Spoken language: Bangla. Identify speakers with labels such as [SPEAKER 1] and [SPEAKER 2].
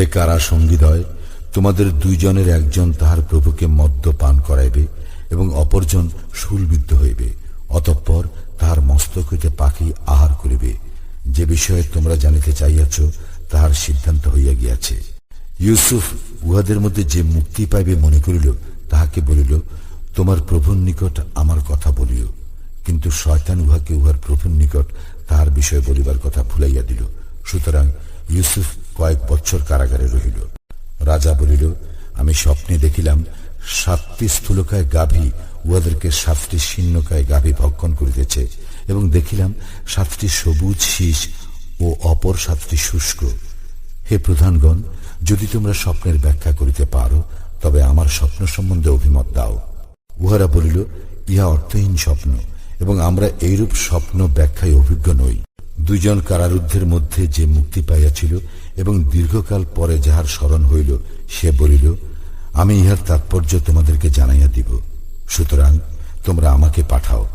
[SPEAKER 1] হে কারা সঙ্গীদয় তোমাদের দুইজনের একজন তাহার প্রভুকে মদ্য পান করাইবে এবং অপরজন শুলবিদ্ধ হইবে, অতঃপর তাহার মস্তক হইতে পাখি আহার করিবে। যে বিষয়ে তোমরা জানিতে চাইয়াছ তাহার সিদ্ধান্ত হইয়া গিয়াছে। ইউসুফ উহাদের মধ্যে যে মুক্তি পাইবে মনে করিল, তাহাকে বলিল, তোমার প্রভুর নিকট আমার কথা বলিও। কিন্তু শয়তান উহাকে উহার প্রভুর নিকট তাহার বিষয়ে বলিবার কথা ভুলাইয়া দিল। সুতরাং ইউসুফ কয়েক বছর কারাগারে রহিল। রাজা বলিল, আমি স্বপ্নে দেখিলাম সাতটি স্থূলকায় গাভী উহাদেরকে সাতটি শীর্ণকায় গাভী ভক্ষণ করিতেছে এবং দেখিলাম সাতটি সবুজ শীষ ও অপর সাতটি শুষ্ক। হে প্রধানগণ, যদি তোমরা স্বপ্নের ব্যাখ্যা করিতে পারো, তবে আমার স্বপ্ন সম্বন্ধে অভিমত দাও। উহারা বলিল, ইহা অর্থহীন স্বপ্ন এবং আমরা এইরূপ স্বপ্ন ব্যাখ্যায় অভিজ্ঞ নই। দুইজন কারারুদ্ধের মধ্যে যে মুক্তি পাইয়াছিল এবং দীর্ঘকাল পরে যাহার স্মরণ হইল, সে বলিল, আমি ইহার তাৎপর্য তোমাদেরকে জানাইয়া দিব। সুতরাং তোমরা আমাকে পাঠাও।